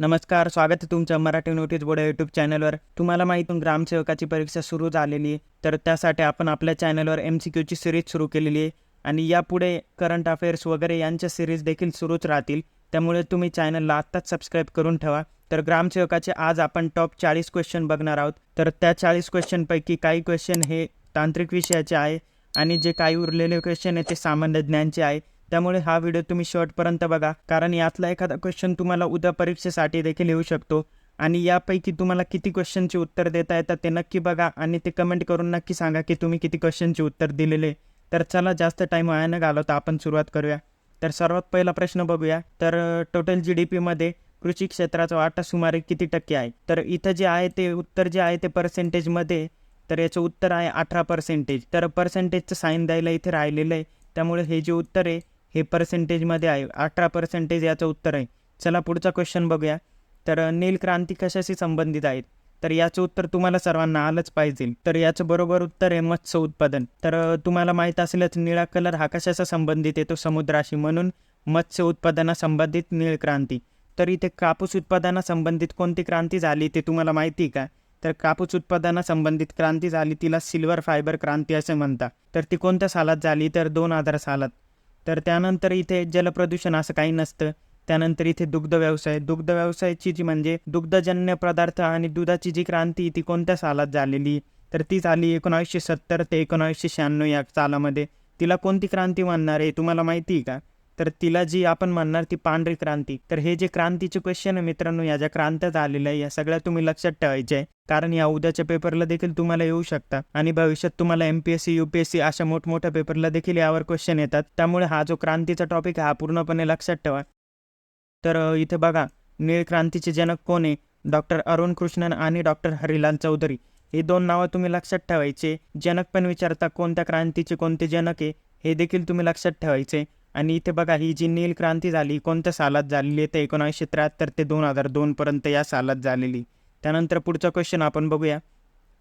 नमस्कार स्वागत आहे तुमचं मराठी नोटीस बोर्ड यूट्यूब चॅनलवर. तुम्हाला माहितून ग्रामसेवकाची परीक्षा सुरू झालेली आहे. तर त्यासाठी आपण आपल्या चॅनलवर एम सी क्यूची सिरीज सुरू केलेली आहे. आणि यापुढे करंट अफेअर्स वगैरे यांच्या सिरीज देखील सुरूच राहतील. त्यामुळे तुम्ही चॅनलला आत्ताच सबस्क्राईब करून ठेवा. तर ग्रामसेवकाचे आज आपण टॉप चाळीस क्वेश्चन बघणार आहोत. तर त्या चाळीस क्वेश्चनपैकी काही क्वेश्चन हे तांत्रिक विषयाचे आहे. आणि जे काही उरलेले क्वेश्चन आहे ते सामान्य ज्ञानचे आहे. त्यामुळे हा व्हिडिओ तुम्ही शेवटपर्यंत बघा. कारण यातला एखादा क्वेश्चन तुम्हाला उद्या परीक्षेसाठी देखील येऊ शकतो. आणि यापैकी तुम्हाला किती क्वेश्चनचे उत्तर देता येतात ते नक्की बघा आणि ते कमेंट करून नक्की सांगा की तुम्ही किती क्वेश्चनचे उत्तर दिलेले. तर चला जास्त टाईम वाया न घालवता आपण सुरुवात करूया. तर सर्वात पहिला प्रश्न बघूया. तर टोटल जी डी पीमध्ये कृषी क्षेत्राचा वाटा सुमारे किती टक्के आहे? तर इथं जे आहे ते उत्तर जे आहे ते पर्सेंटेजमध्ये तर याचं उत्तर आहे अठरा पर्सेंटेज तर पर्सेंटेजचं साईन द्यायला इथे राहिलेलं आहे. त्यामुळे हे जे उत्तर आहे हे पर्सेंटेजमध्ये आहे. अठरा पर्सेंटेज याचं उत्तर आहे. चला पुढचा क्वेश्चन बघूया. तर नील क्रांती कशाशी संबंधित आहेत? तर याचं उत्तर तुम्हाला सर्वांना आलंच पाहिजे. तर याचं बरोबर उत्तर आहे मत्स्य उत्पादन. तर तुम्हाला माहीत असेलच निळा कलर हा कशाचा संबंधित येतो समुद्राशी. म्हणून मत्स्य उत्पादनासंबंधित नीळ क्रांती. तर इथे कापूस उत्पादनासंबंधित कोणती क्रांती झाली ते तुम्हाला माहिती आहे का? तर कापूस उत्पादनासंबंधित क्रांती झाली तिला सिल्वर फायबर क्रांती असे म्हणतात. तर ती कोणत्या सालात झाली? तर दोन हजार सालात. तर त्यानंतर इथे जलप्रदूषण असं काही नसतं. त्यानंतर इथे दुग्ध व्यवसाय. दुग्ध व्यवसायाची जी म्हणजे दुग्धजन्य पदार्थ आणि दुधाची जी क्रांती ती कोणत्या सालात झालेली? तर ती झाली एकोणावीसशे सत्तर ते एकोणावीसशे शहाण्णव या सालामध्ये. तिला कोणती क्रांती मानणार आहे? तुम्हाला माहिती आहे का? तर तिला जी आपण म्हणणार ती पांढरी क्रांती. तर हे जे क्रांतीचे क्वेश्चन आहे मित्रांनो या ज्या क्रांत्या आलेल्या आहे या सगळ्या तुम्ही लक्षात ठेवायचे आहे. कारण या उद्याच्या पेपरला देखील तुम्हाला येऊ शकता आणि भविष्यात तुम्हाला M P S C U P S C अशा मोठमोठ्या पेपरला देखील यावर क्वेश्चन येतात. त्यामुळे हा जो क्रांतीचा टॉपिक आहे हा पूर्णपणे लक्षात ठेवा. तर इथे बघा नीळ क्रांतीचे जनक कोण आहे? डॉक्टर अरुण कृष्णन आणि डॉक्टर हरिलाल चौधरी. हे दोन नावं तुम्ही लक्षात ठेवायचे. जनक पण विचारता कोणत्या क्रांतीचे कोणते जनक आहे? हे देखील तुम्ही लक्षात ठेवायचे. आणि इथे बघा ही जी नील क्रांती झाली कोणत्या सालात झालेली आहे तर एकोणीसशे त्र्याहत्तर ते दोन हजार दोनपर्यंत या सालात झालेली. त्यानंतर पुढचा क्वेश्चन आपण बघूया.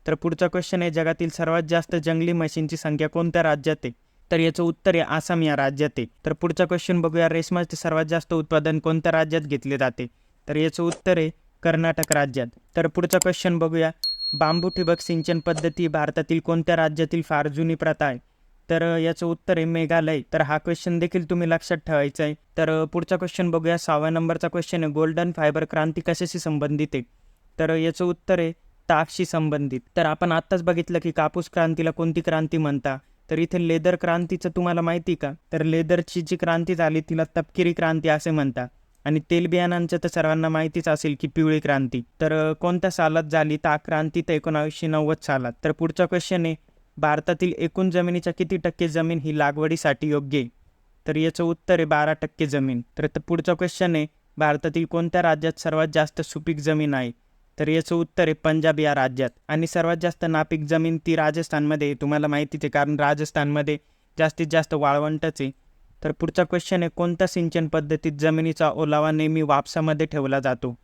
तर पुढचा क्वेश्चन आहे जगातील सर्वात जास्त जंगली म्हशींची संख्या कोणत्या राज्यात आहे? तर याचं उत्तर आहे आसाम या राज्यात आहे. तर पुढचा क्वेश्चन बघूया रेशमाचे सर्वात जास्त उत्पादन कोणत्या राज्यात घेतले जाते? तर याचं उत्तर आहे कर्नाटक राज्यात. तर पुढचा क्वेश्चन बघूया बांबू ठिबक सिंचन पद्धती भारतातील कोणत्या राज्यातील फार जुनी प्रथा आहे? तर याचं उत्तर आहे मेघालय. तर हा क्वेश्चन देखील तुम्ही लक्षात ठेवायचा आहे. तर पुढचा क्वेश्चन बघूया. सहाव्या नंबरचा क्वेश्चन आहे. गोल्डन फायबर क्रांती कशाशी संबंधित आहे? तर याचं उत्तर आहे ताकशी संबंधित. तर आपण आत्ताच बघितलं की कापूस क्रांतीला कोणती क्रांती म्हणता? तर इथे लेदर क्रांतीचं तुम्हाला माहिती का? तर लेदरची जी क्रांती झाली तिला तपकिरी क्रांती असे म्हणतात आणि तेलबियाणांचं तर सर्वांना माहितीच असेल की पिवळी क्रांती. तर कोणत्या सालात झाली? ताक क्रांती तर एकोणावीसशे नव्वद सालात. तर पुढचा क्वेश्चन आहे भारतातील एकूण जमिनीच्या किती टक्के जमीन ही लागवडीसाठी योग्य आहे? तर याचं उत्तर आहे बारा टक्के जमीन. तर पुढचा क्वेश्चन आहे भारतातील कोणत्या राज्यात सर्वात जास्त सुपीक जमीन आहे? तर याचं उत्तर आहे पंजाब या राज्यात. आणि सर्वात जास्त नापीक जमीन ती राजस्थानमध्ये आहे. तुम्हाला माहितीच आहे कारण राजस्थानमध्ये जास्तीत जास्त वाळवंटच आहे. तर पुढचा क्वेश्चन आहे कोणत्या सिंचन पद्धतीत जमिनीचा ओलावा नेहमी वापसामध्ये ठेवला जातो?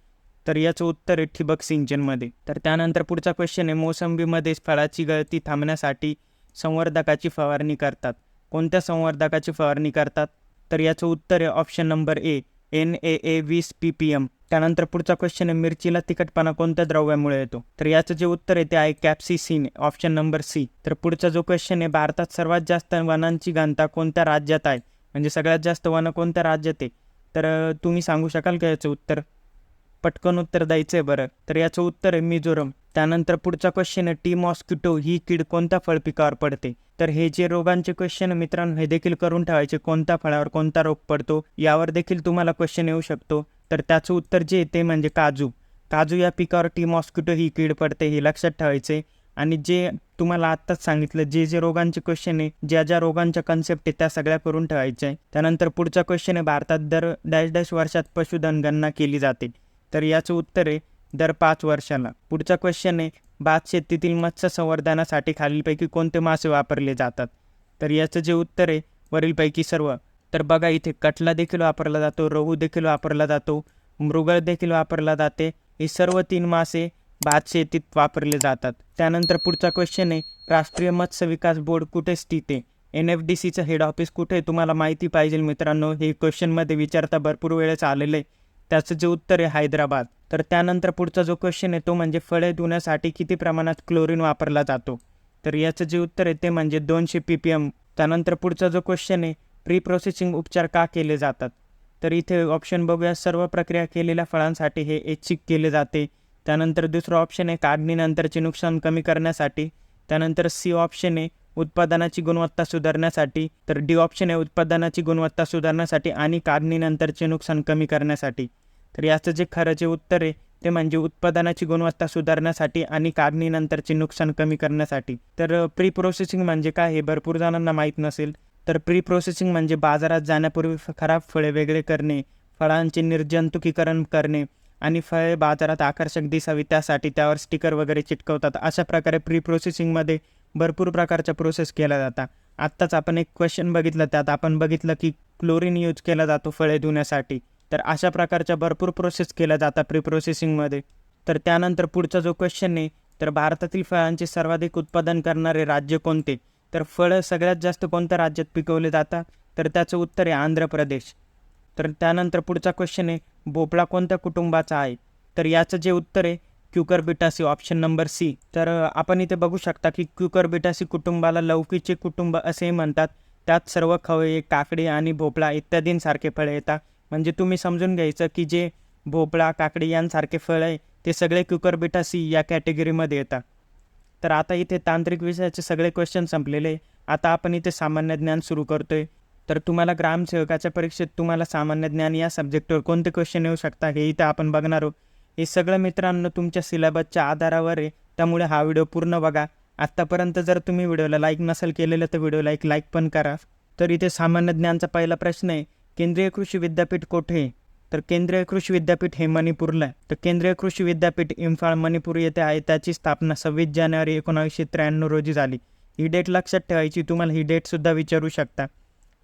तर याचं उत्तर आहे ठिबक सिंचनमध्ये. तर त्यानंतर पुढचा क्वेश्चन आहे मोसंबीमध्ये फळाची गळती थांबण्यासाठी संवर्धकाची फवारणी करतात. कोणत्या संवर्धकाची फवारणी करतात? तर याचं उत्तर आहे option number A N A A वीस पी पी एम त्यानंतर पुढचा क्वेश्चन आहे मिरचीला तिखटपणा कोणत्या द्रव्यामुळे येतो? तर याचं जे उत्तर आहे ते आहे कॅप्सिसिन ऑप्शन नंबर सी तर पुढचा जो क्वेश्चन आहे भारतात सर्वात जास्त वनांची घनता कोणत्या राज्यात आहे? म्हणजे सगळ्यात जास्त वनं कोणत्या राज्यात आहे? तर तुम्ही सांगू शकाल का याचं उत्तर? पटकन उत्तर द्यायचं आहे बरं. तर याचं उत्तर आहे मिझोरम. त्यानंतर पुढचा क्वेश्चन आहे टी मॉस्किटो ही कीड कोणत्या फळ पिकावर पडते? तर हे जे रोगांचे क्वेश्चन मित्रांनो हे देखील करून ठेवायचे कोणत्या फळावर कोणता रोग पडतो यावर देखील तुम्हाला क्वेश्चन येऊ शकतो. तर त्याचं उत्तर जे आहे ते म्हणजे काजू. काजू या पिकावर टी मॉस्किटो ही कीड पडते हे लक्षात ठेवायचे आणि जे तुम्हाला आत्ताच सांगितलं जे जे रोगांचे क्वेश्चन आहे ज्या ज्या रोगांच्या कन्सेप्ट आहे त्या सगळ्या करून ठेवायच्या. आहे त्यानंतर पुढचा क्वेश्चन आहे भारतात दर डॅश डॅश वर्षात पशुधन गणना केली जाते. तर याचं उत्तर आहे दर पाच वर्षाला. पुढचा क्वेश्चन आहे भात शेतीतील मत्स्य संवर्धनासाठी खालीलपैकी कोणते मासे वापरले जातात? तर याचं जे उत्तर आहे वरीलपैकी सर्व. तर बघा इथे कटला देखील वापरला जातो रोहू देखील वापरला जातो मृगळ देखील वापरला जाते. हे सर्व तीन मासे भात शेतीत वापरले जातात. त्यानंतर पुढचा क्वेश्चन आहे राष्ट्रीय मत्स्य विकास बोर्ड कुठे स्थित आहे? एन एफ डी सीचं हेड ऑफिस कुठे आहे? तुम्हाला माहिती पाहिजे मित्रांनो. हे क्वेश्चनमध्ये विचारता भरपूर वेळेस आलेलं आहे. त्याचं जे उत्तर आहे हैदराबाद तर त्यानंतर पुढचा जो क्वेश्चन आहे तो म्हणजे फळे धुण्यासाठी किती प्रमाणात क्लोरीन वापरला जातो? तर याचं जे उत्तर आहे ते म्हणजे दोनशे पी पी एम त्यानंतर पुढचा जो क्वेश्चन आहे प्री प्रोसेसिंग उपचार का केले जातात? तर इथे ऑप्शन बघूया. सर्व प्रक्रिया केलेल्या फळांसाठी हे ऐच्छिक केले जाते. त्यानंतर दुसरं ऑप्शन आहे काढणीनंतरचे नुकसान कमी करण्यासाठी. त्यानंतर सी ऑप्शन आहे उत्पादनाची गुणवत्ता सुधारण्यासाठी तर डी ऑप्शन आहे उत्पादनाची गुणवत्ता सुधारण्यासाठी आणि काढणीनंतरचे नुकसान कमी करण्यासाठी. तर याचं जे खरं जे उत्तर आहे ते म्हणजे उत्पादनाची गुणवत्ता सुधारण्यासाठी आणि काढणीनंतरचे नुकसान कमी करण्यासाठी. तर प्री प्रोसेसिंग म्हणजे काय हे भरपूर जणांना माहीत नसेल. तर प्री प्रोसेसिंग म्हणजे बाजारात जाण्यापूर्वी खराब फळे वेगळे करणे फळांचे निर्जंतुकीकरण करणे आणि फळे बाजारात आकर्षक दिसावी त्यासाठी त्यावर स्टिकर वगैरे चिटकवतात. अशा प्रकारे प्री प्रोसेसिंगमध्ये भरपूर प्रकारच्या प्रोसेस केल्या जातात. आत्ताच आपण एक क्वेश्चन बघितलं त्यात आपण बघितलं की क्लोरीन यूज केला जातो फळे धुण्यासाठी. तर अशा प्रकारच्या भरपूर प्रोसेस केल्या जातात प्री प्रोसेसिंगमध्ये तर त्यानंतर पुढचा जो क्वेश्चन आहे तर भारतातील फळांचे सर्वाधिक उत्पादन करणारे राज्य कोणते? तर फळं सगळ्यात जास्त कोणत्या राज्यात पिकवले जातात? तर त्याचं उत्तर आहे आंध्र प्रदेश. तर त्यानंतर पुढचा क्वेश्चन आहे भोपळा कोणत्या कुटुंबाचा आहे? तर याचं जे उत्तर आहे क्युकर बिटासी ऑप्शन नंबर सी तर आपण इथे बघू शकता की क्युकर बिटासी कुटुंबाला लौकीचे कुटुंब असेही म्हणतात. त्यात सर्व खवळे काकडी आणि भोपळा इत्यादींसारखे फळे येतात. म्हणजे तुम्ही समजून घ्यायचं की जे भोपळा काकडी यांसारखे फळ आहे ते सगळे क्युकर बिटासी या कॅटेगरीमध्ये येतात. तर आता इथे तांत्रिक विषयाचे सगळे क्वेश्चन संपलेले. आहे. आता आपण इथे सामान्य ज्ञान सुरू करतोय. तर तुम्हाला ग्रामसेवकाच्या परीक्षेत तुम्हाला सामान्य ज्ञान या सब्जेक्टवर कोणते क्वेश्चन येऊ शकता हे इथं आपण बघणार आहोत. हे सगळं मित्रांनो तुमच्या सिलेबसच्या आधारावर आहे. त्यामुळे हा व्हिडिओ पूर्ण बघा. आत्तापर्यंत जर तुम्ही व्हिडिओला लाईक नसेल केलेलं तर व्हिडिओला एक लाईक पण करा. तर इथे सामान्य ज्ञानचा पहिला प्रश्न आहे केंद्रीय कृषी विद्यापीठ कोठे आहे? तर केंद्रीय कृषी विद्यापीठ हे मणिपूरला आहे. तर केंद्रीय कृषी विद्यापीठ इम्फाळ मणिपूर येथे आहे. त्याची स्थापना सव्वीस जानेवारी एकोणावीसशे त्र्याण्णव रोजी झाली. ही डेट लक्षात ठेवायची तुम्हाला ही डेटसुद्धा विचारू शकता.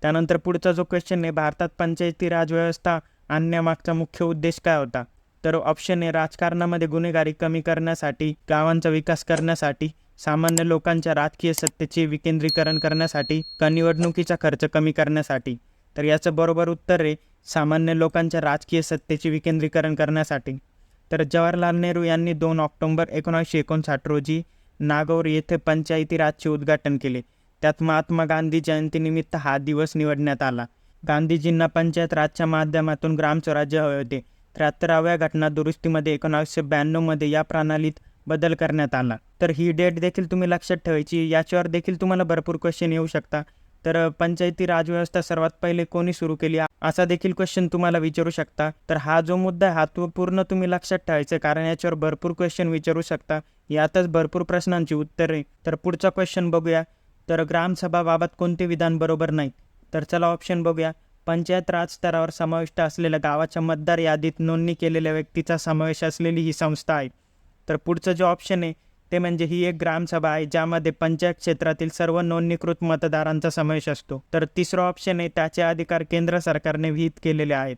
त्यानंतर पुढचा जो क्वेश्चन आहे भारतात पंचायती राजव्यवस्था आणण्यामागचा मुख्य उद्देश काय होता? तर ऑप्शन आहे राजकारणामध्ये गुन्हेगारी कमी करण्यासाठी गावांचा विकास करण्यासाठी सामान्य लोकांच्या राजकीय सत्तेचे विकेंद्रीकरण करण्यासाठी का निवडणुकीचा खर्च कमी करण्यासाठी. तर याचं बरोबर उत्तर आहे सामान्य लोकांच्या राजकीय सत्तेचे विकेंद्रीकरण करण्यासाठी. तर जवाहरलाल नेहरू यांनी दोन ऑक्टोंबर एकोणीसशे एकोणसाठ रोजी नागौर येथे पंचायती राजचे उद्घाटन केले. त्यात महात्मा गांधी जयंतीनिमित्त हा दिवस निवडण्यात आला. गांधीजींना पंचायत राजच्या माध्यमातून ग्रामस्वराज्य हवे होते. त्र्याहत्तराव्या घटना दुरुस्तीमध्ये एकोणावीसशे ब्याण्णवमध्ये या प्रणालीत बदल करण्यात आला. तर ही डेट देखील तुम्ही लक्षात ठेवायची याच्यावर देखील तुम्हाला भरपूर क्वेश्चन येऊ शकता. तर पंचायती राजव्यवस्था सर्वात पहिले कोणी सुरू केली? असा देखील क्वेश्चन तुम्हाला विचारू शकता. तर हा जो मुद्दा आहे हा तो पूर्ण तुम्ही लक्षात ठेवायचा कारण याच्यावर भरपूर क्वेश्चन विचारू शकता. यातच भरपूर प्रश्नांची उत्तरे. तर पुढचा क्वेश्चन बघूया. तर ग्रामसभाबाबत कोणते विधान बरोबर नाही? तर चला ऑप्शन बघूया. पंचायत राज स्तरावर समाविष्ट असलेल्या गावाच्या मतदार यादीत नोंदणी केलेल्या व्यक्तीचा समावेश असलेली ही संस्था आहे. तर पुढचं जे ऑप्शन आहे ते म्हणजे ही एक ग्रामसभा आहे ज्यामध्ये पंचायत क्षेत्रातील सर्व नोंदणीकृत मतदारांचा समावेश असतो. तर तिसरं ऑप्शन आहे त्याचे अधिकार केंद्र सरकारने विहित केलेले आहेत.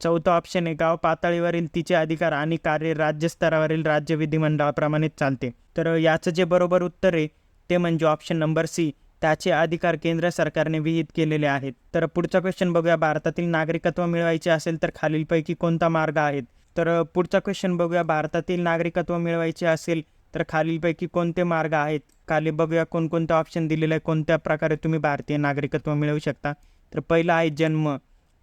चौथं ऑप्शन आहे गाव पातळीवरील तिचे अधिकार आणि कार्य राज्यस्तरावरील राज्य विधिमंडळाप्रमाणेच चालते. तर याचं जे बरोबर उत्तर आहे ते म्हणजे ऑप्शन नंबर सी त्याचे अधिकार केंद्र सरकारने विहित केलेले आहेत. तर पुढचा क्वेश्चन बघूया. भारतातील नागरिकत्व मिळवायचे असेल तर खालीलपैकी कोणता मार्ग आहेत? तर पुढचा क्वेश्चन बघूया. भारतातील नागरिकत्व मिळवायचे असेल तर खालीलपैकी कोणते मार्ग आहेत? खाली बघूया कोणकोणते ऑप्शन दिलेले आहे कोणत्या प्रकारे तुम्ही भारतीय नागरिकत्व मिळवू शकता? तर पहिलं आहे जन्म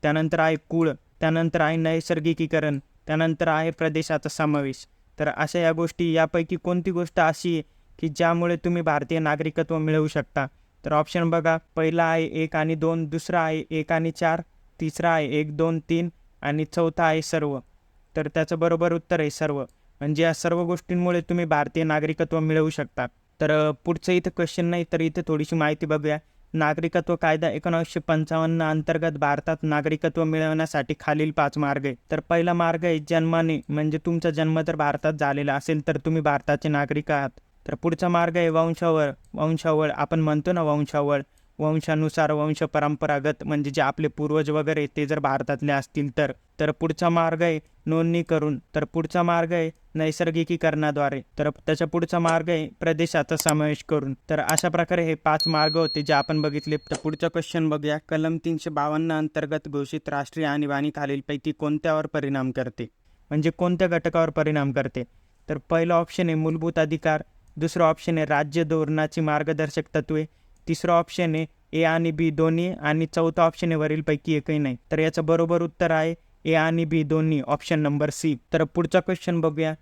त्यानंतर आहे कुळ त्यानंतर आहे नैसर्गिकीकरण त्यानंतर आहे प्रदेशाचा समावेश. तर अशा या गोष्टी यापैकी कोणती गोष्ट अशी आहे की ज्यामुळे तुम्ही भारतीय नागरिकत्व मिळवू शकता? तर ऑप्शन बघा. पहिला आहे एक आणि दोन दुसरा आहे एक आणि चार तिसरा आहे एक दोन तीन आणि चौथा आहे सर्व. तर त्याचं बरोबर उत्तर आहे सर्व. म्हणजे या सर्व गोष्टींमुळे तुम्ही भारतीय नागरिकत्व मिळवू शकता. तर पुढचं इथं क्वेश्चन नाही तर इथे थोडीशी माहिती बघूया. नागरिकत्व कायदा एकोणीसशे पंचावन्न अंतर्गत भारतात नागरिकत्व मिळवण्यासाठी खालील पाच मार्ग आहे तर पहिला मार्ग आहे जन्माने. म्हणजे तुमचा जन्म जर भारतात झालेला असेल तर तुम्ही भारताचे नागरिक आहात. तर पुढचा मार्ग आहे वंशावळ. वंशावळ आपण म्हणतो ना वंशावळ. वंशानुसार वंश परंपरागत म्हणजे जे आपले पूर्वज वगैरे ते जर भारतातले असतील तर. तर पुढचा मार्ग आहे नोंदणी करून तर पुढचा मार्ग आहे नैसर्गिकीकरणाद्वारे. तर त्याच्या पुढचा मार्ग आहे प्रदेशाचा समावेश करून. तर अशा प्रकारे हे पाच मार्ग होते जे आपण बघितले. तर पुढचा क्वेश्चन बघूया. कलम तीनशे बावन्न अंतर्गत घोषित राष्ट्रीय आणीबाणी खालीलपैकी कोणत्यावर परिणाम करते? म्हणजे कोणत्या घटकावर परिणाम करते? तर पहिलं ऑप्शन आहे मूलभूत अधिकार. दुसरं ऑप्शन आहे राज्य धोरणाची मार्गदर्शक तत्वे. तिसरं ऑप्शन आहे ए आणि बी दोन्ही आणि चौथं ऑप्शन आहे वरीलपैकी एकही नाही. तर याचं बरोबर उत्तर आहे ए आणि बी दोन्ही ऑप्शन नंबर सी तर पुढचा क्वेश्चन बघूया.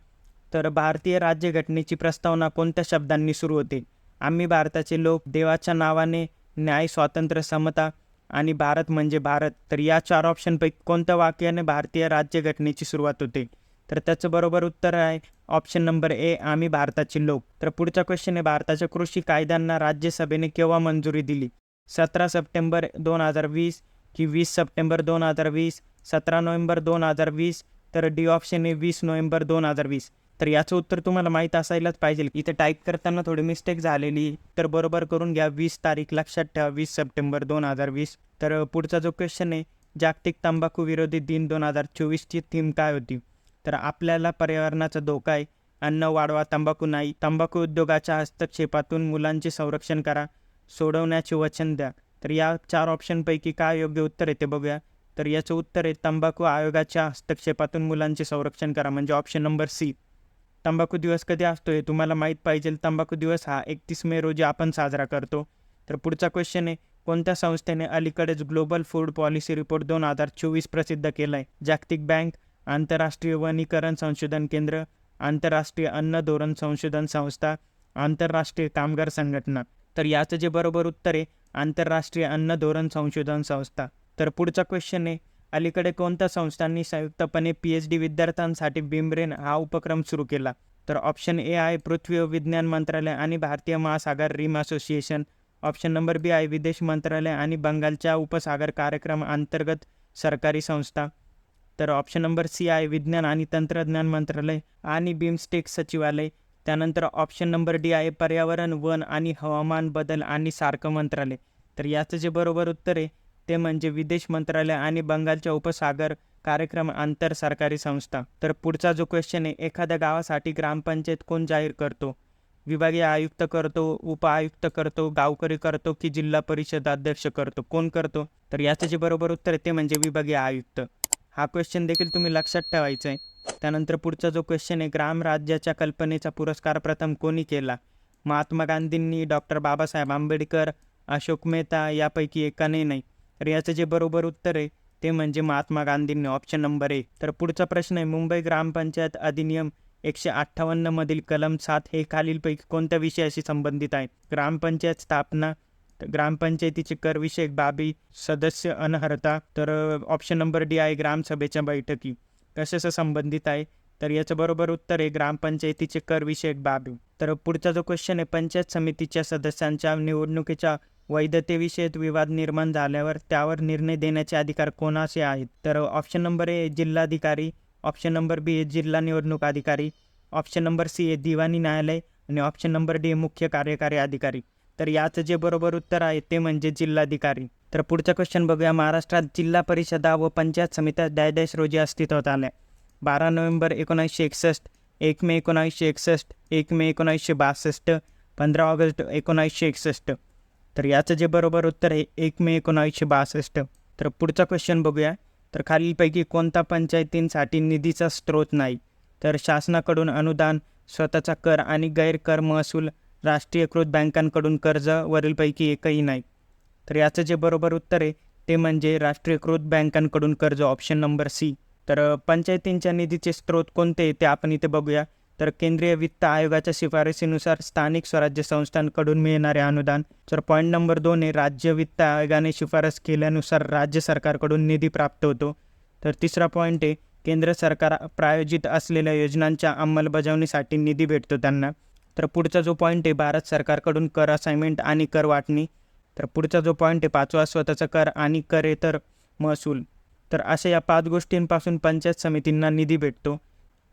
तर भारतीय राज्यघटनेची प्रस्तावना कोणत्या शब्दांनी सुरू होते? आम्ही भारताचे लोक देवाच्या नावाने न्याय स्वातंत्र्य समता आणि भारत म्हणजे भारत. तर या चार ऑप्शनपैकी कोणत्या वाक्याने भारतीय राज्यघटनेची सुरुवात होते? तर त्याचं बरोबर उत्तर आहे. ऑप्शन नंबर ए आम्ही भारताचे लोक. तर पुढचा क्वेश्चन आहे भारताच्या कृषी कायद्यांना राज्यसभेने केव्हा मंजुरी दिली? सतरा सप्टेंबर दोन हजार वीस की वीस सप्टेंबर दोन हजार वीस सतरा नोव्हेंबर दोन हजार वीस तर डी ऑप्शन आहे वीस नोव्हेंबर दोन हजार वीस. तर याचं उत्तर तुम्हाला माहीत असायलाच पाहिजे. इथे टाईप करताना थोडी मिस्टेक झालेली. तर बरोबर करून घ्या वीस तारीख लक्षात ठेवा वीस सप्टेंबर दोन हजार वीस. तर पुढचा जो क्वेश्चन आहे जागतिक तंबाखू विरोधी दिन दोन हजार चोवीसची थीम काय होती? तर आपल्याला पर्यावरणाचा धोका आहे. अन्न वाढवा तंबाखू नाही. तंबाखू उद्योगाच्या हस्तक्षेपातून मुलांचे संरक्षण करा. सोडवण्याचे वचन द्या. तर या चार ऑप्शनपैकी काय योग्य उत्तर येते बघूया. तर याचं उत्तर आहे तंबाखू आयोगाच्या हस्तक्षेपातून मुलांचे संरक्षण करा. म्हणजे ऑप्शन नंबर सी तंबाखू दिवस कधी असतो हे तुम्हाला माहीत पाहिजे. तंबाखू दिवस हा एकतीस मे रोजी आपण साजरा करतो. तर पुढचा क्वेश्चन आहे कोणत्या संस्थेने अलीकडेच ग्लोबल फूड पॉलिसी रिपोर्ट दोन हजार चोवीस प्रसिद्ध केला आहे जागतिक बँक आंतरराष्ट्रीय वनीकरण संशोधन केंद्र आंतरराष्ट्रीय अन्न धोरण संशोधन संस्था आंतरराष्ट्रीय कामगार संघटना. तर याचं जे बरोबर उत्तर आहे आंतरराष्ट्रीय अन्न धोरण संशोधन संस्था. तर पुढचा क्वेश्चन आहे अलीकडे कोणत्या संस्थांनी संयुक्तपणे पी एच डी विद्यार्थ्यांसाठी बिमरेन हा उपक्रम सुरू केला? तर ऑप्शन ए आहे पृथ्वी विज्ञान मंत्रालय आणि भारतीय महासागर rim association. Option number B आहे विदेश मंत्रालय आणि बंगालच्या उपसागर कार्यक्रम अंतर्गत सरकारी संस्था. तर ऑप्शन नंबर सी आहे विज्ञान आणि तंत्रज्ञान मंत्रालय आणि बिमस्टेक सचिवालय. त्यानंतर ऑप्शन नंबर डी आहे पर्यावरण वन आणि हवामान बदल आणि सारखं मंत्रालय. तर याचं जे बरोबर उत्तर आहे ते म्हणजे विदेश मंत्रालय आणि बंगालच्या उपसागर कार्यक्रम आंतर सरकारी संस्था. तर पुढचा जो क्वेश्चन आहे एखाद्या गावासाठी ग्रामपंचायत कोण जाहीर करतो? विभागीय आयुक्त करतो उपआयुक्त करतो गावकरी करतो की जिल्हा परिषद अध्यक्ष करतो? कोण करतो? तर याचं जे बरोबर उत्तर आहे ते म्हणजे विभागीय आयुक्त. हा क्वेश्चन देखील तुम्ही लक्षात ठेवायचा आहे त्यानंतर पुढचा जो क्वेश्चन आहे ग्राम राज्याच्या कल्पनेचा पुरस्कार प्रथम कोणी केला? महात्मा गांधींनी डॉक्टर बाबासाहेब आंबेडकर अशोक मेहता यापैकी एकाने नाही. तर याचं जे बरोबर उत्तर आहे ते म्हणजे महात्मा गांधींनी ऑप्शन नंबर ए तर पुढचा प्रश्न आहे मुंबई ग्रामपंचायत अधिनियम एकशे अठ्ठावन्नमधील कलम सात हे खालीलपैकी कोणत्या विषयाशी संबंधित आहे? ग्रामपंचायत स्थापना ग्रामपंचायतीचे करविषयक बाबी सदस्य अनर्हता तर ऑप्शन नंबर डी आहे ग्रामसभेच्या बैठकी. कशाचं संबंधित आहे? तर याच्याबरोबर बरोबर उत्तर आहे ग्रामपंचायतीचे करविषयक बाबी. तर पुढचा जो क्वेश्चन आहे पंचायत समितीच्या सदस्यांच्या निवडणुकीच्या वैधतेविषयक विवाद निर्माण झाल्यावर त्यावर निर्णय देण्याचे अधिकार कोणाचे आहेत? तर ऑप्शन नंबर ए जिल्हाधिकारी. ऑप्शन नंबर बी जिल्हा निवडणूक अधिकारी. ऑप्शन नंबर सी ए दिवाणी न्यायालय. आणि ऑप्शन नंबर डी मुख्य कार्यकारी अधिकारी. तर याचं जे बरोबर उत्तर आहे ते म्हणजे जिल्हाधिकारी. तर पुढचा क्वेश्चन बघूया. महाराष्ट्रात जिल्हा परिषदा व पंचायत समित्या डॅश रोजी अस्तित्वात आल्या. बारा नोव्हेंबर एकोणीसशे एकसष्ट एक मे एकोणीसशे एकसष्ट एक मे एकोणीसशे बासष्ट पंधरा ऑगस्ट एकोणीसशे एकसष्ट. तर याचं जे बरोबर उत्तर आहे एक मे एकोणीसशे बासष्ट. तर पुढचा क्वेश्चन बघूया. तर खालीलपैकी कोणता पंचायतींसाठी निधीचा स्रोत नाही? तर शासनाकडून अनुदान स्वतःचा कर आणि गैरकर महसूल राष्ट्रीयकृत बँकांकडून कर्ज वरीलपैकी एकही नाही. तर याचं जे बरोबर उत्तर आहे ते म्हणजे राष्ट्रीयकृत बँकांकडून कर्ज ऑप्शन नंबर सी. तर पंचायतींच्या निधीचे स्रोत कोणते ते आपण इथे बघूया. तर केंद्रीय वित्त आयोगाच्या शिफारसीनुसार स्थानिक स्वराज्य संस्थांकडून मिळणारे अनुदान. तर पॉईंट नंबर दोन आहे राज्य वित्त आयोगाने शिफारस केल्यानुसार राज्य सरकारकडून निधी प्राप्त होतो. तर तिसरा पॉईंट आहे केंद्र सरकार प्रायोजित असलेल्या योजनांच्या अंमलबजावणीसाठी निधी भेटतो त्यांना. तर पुढचा जो पॉईंट आहे भारत सरकारकडून कर असाइनमेंट आणि कर वाटणी. तर पुढचा जो पॉईंट आहे पाचवा स्वतःचा कर आणि करेतर महसूल. तर अशा या पाच गोष्टींपासून पंचायत समितींना निधी भेटतो.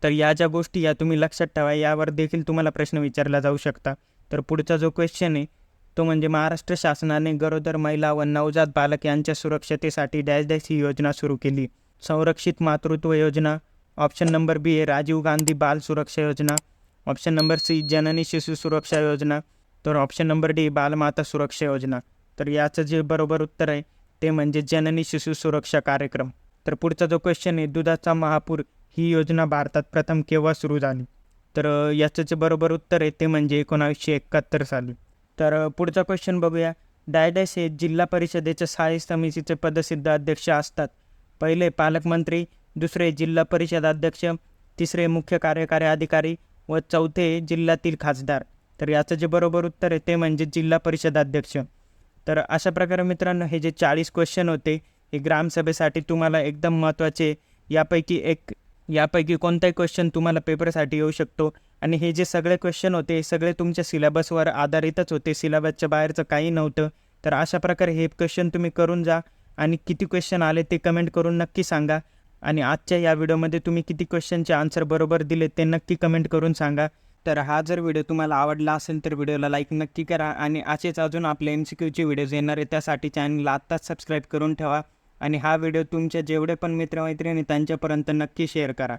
तर या ज्या गोष्टी या तुम्ही लक्षात ठेवा यावर देखील तुम्हाला प्रश्न विचारला जाऊ शकता. तर पुढचा जो क्वेश्चन आहे तो म्हणजे महाराष्ट्र शासनाने गरोदर महिला व नवजात बालक यांच्या सुरक्षतेसाठी डॅश डॅश ही योजना सुरू केली. संरक्षित मातृत्व योजना. ऑप्शन नंबर बी आहे राजीव गांधी बाल सुरक्षा योजना. ऑप्शन नंबर सी जननी शिशु सुरक्षा योजना. तर ऑप्शन नंबर डी बालमाता सुरक्षा योजना. तर याचं जे बरोबर उत्तर आहे ते म्हणजे जननी शिशु सुरक्षा कार्यक्रम. तर पुढचा जो क्वेश्चन आहे दुधाचा महापूर ही योजना भारतात प्रथम केव्हा सुरू झाली? तर याचं जे बरोबर उत्तर आहे ते म्हणजे एकोणावीसशे एकाहत्तर साली. तर पुढचा क्वेश्चन बघूया. डायडॅस हे जिल्हा परिषदेच्या स्थायी समितीचे पदसिद्ध अध्यक्ष असतात. पहिले पालकमंत्री दुसरे जिल्हा परिषद अध्यक्ष तिसरे मुख्य कार्यकारी अधिकारी व चौथे जिल्ह्यातील खासदार. तर याचं जे बरोबर उत्तर आहे ते म्हणजे जिल्हा परिषद अध्यक्ष. तर अशा प्रकारे मित्रांनो हे जे चाळीस क्वेश्चन होते हे ग्रामसभेसाठी तुम्हाला एकदम महत्त्वाचे यापैकी एक यापैकी कोणताही क्वेश्चन तुम्हाला पेपरसाठी येऊ शकतो. आणि हे जे सगळे क्वेश्चन होते हे सगळे तुमच्या सिलेबसवर आधारितच होते. सिलेबसच्या बाहेरचं काही नव्हतं. तर अशा प्रकारे हे क्वेश्चन तुम्ही करून जा. आणि किती क्वेश्चन आले ते कमेंट करून नक्की सांगा. आणि आजच्या या व्हिडिओमध्ये तुम्ही किती क्वेश्चनचे आन्सर बरोबर दिले ते नक्की कमेंट करून सांगा. तर हा जर व्हिडिओ तुम्हाला आवडला असेल तर व्हिडिओला लाईक नक्की करा आणि असेच अजून आपले एम सी क्यूचे व्हिडिओज येणार आहे त्यासाठी चॅनलला आत्ताच सबस्क्राईब करून ठेवा आणि हा व्हिडिओ तुमच्या जेवढे पण मित्रमैत्रिणी त्यांच्यापर्यंत नक्की शेअर करा.